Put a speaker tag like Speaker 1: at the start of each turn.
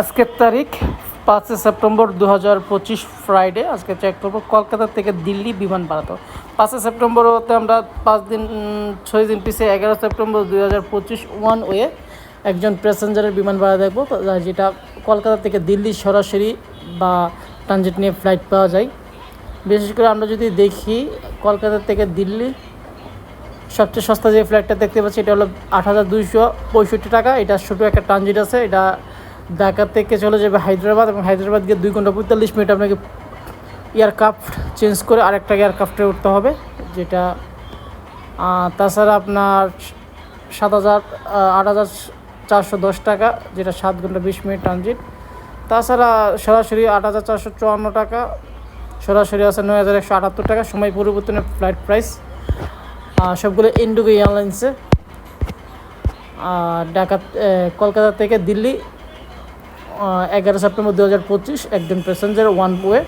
Speaker 1: আজকের তারিখ পাঁচই সেপ্টেম্বর দু হাজার পঁচিশ ফ্রাইডে। আজকে চেক করব কলকাতা থেকে দিল্লি বিমান বাড়াতো পাঁচই সেপ্টেম্বর হতে আমরা পাঁচ দিন ছয় দিন পিছিয়ে এগারো সেপ্টেম্বর দুই হাজার পঁচিশ ওয়ান ওয়ে একজন প্যাসেঞ্জারের বিমান ভাড়া দেখব। যেটা কলকাতা থেকে দিল্লি সরাসরি বা ট্রানজিট নিয়ে ফ্লাইট পাওয়া যায়। বিশেষ করে আমরা যদি দেখি কলকাতা থেকে দিল্লি, সবচেয়ে সস্তা যে ফ্লাইটটা দেখতে পাচ্ছি, এটা হলো আট হাজার দুইশো পঁয়ষট্টি টাকা। এটা ছোটো একটা ট্রানজিট আছে, এটা ঢাকা থেকে চলে যাবে হায়দ্রাবাদ এবং হায়দ্রাবাদ গিয়ে দুই ঘণ্টা পঁয়তাল্লিশ মিনিট আপনাকে এয়ারক্রাফট চেঞ্জ করে আরেকটা এয়ারক্রাফটে উঠতে হবে, যেটা তাছাড়া আপনার সাত হাজার আট হাজার চারশো দশ টাকা, যেটা সাত ঘণ্টা বিশ মিনিট ট্রানজিট তাছাড়া সরাসরি আট হাজার চারশো চুয়ান্ন টাকা, সরাসরি আছে নয় হাজার একশো আটাত্তর টাকা, সময় পরিবর্তনের ফ্লাইট প্রাইস সবগুলো ইন্ডিগো এয়ারলাইন্সে ঢাকা কলকাতা থেকে দিল্লি এগারো সেপ্টেম্বর দু হাজার পঁচিশ একজন প্যাসেঞ্জার ওয়ান ওয়ে